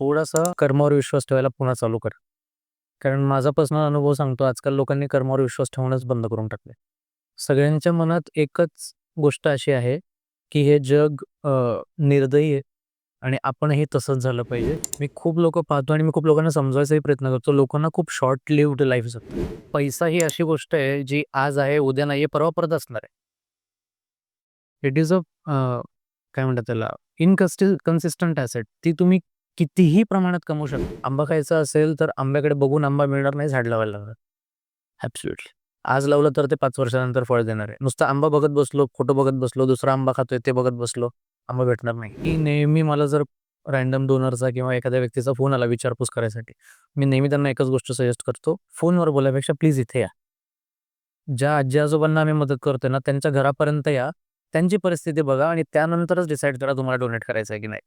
थोडासा कर्मावर विश्वास ठेवायला पुन्हा चालू कर. कारण माझा पर्सनल अनुभव सांगतो आजकाल लोकांनी कर्मावर विश्वास ठेवणंच बंद करून टाकले सगळ्यांच्या मनात एकच गोष्ट अशी आहे की हे जग निर्दयी आहे आणि आपणही तसंच झालं पाहिजे. मी खूप लोक पाहतो आणि मी खूप लोकांना समजवायचाही प्रयत्न करतो. लोकांना खूप शॉर्ट लिव्ड लाईफ जातो पैसा ही अशी गोष्ट आहे जी आज आहे उद्या नाही परवा परत असणार आहे. इट इज अ काय म्हणतात त्याला इनकन्सिस्टंट कन्सिस्टंट ॲसेट ती तुम्ही कितीही प्रमाणात कमवू शकतो. आंबा खायचा असेल तर आंब्याकडे बघून आंबा मिळणार नाही झाड लावायला लागणार. ॲब्सुटली आज लावलं तर ते पाच वर्षानंतर फळ देणार आहे. नुसतं आंबा बघत बसलो फोटो बघत बसलो दुसरा आंबा खातोय ते बघत बसलो आंबा भेटणार नाही. की नेहमी मला जर रँडम डोनरचा किंवा एखाद्या व्यक्तीचा फोन आला विचारपूस करायसाठी मी नेहमी त्यांना एकच गोष्ट सजेस्ट करतो फोनवर बोलायपेक्षा प्लीज इथे या. ज्या आजी आजोबांना आम्ही मदत करतोय ना त्यांच्या घरापर्यंत या. त्यांची परिस्थिती बघा आणि त्यानंतरच डिसाईड करा तुम्हाला डोनेट करायचं आहे की नाही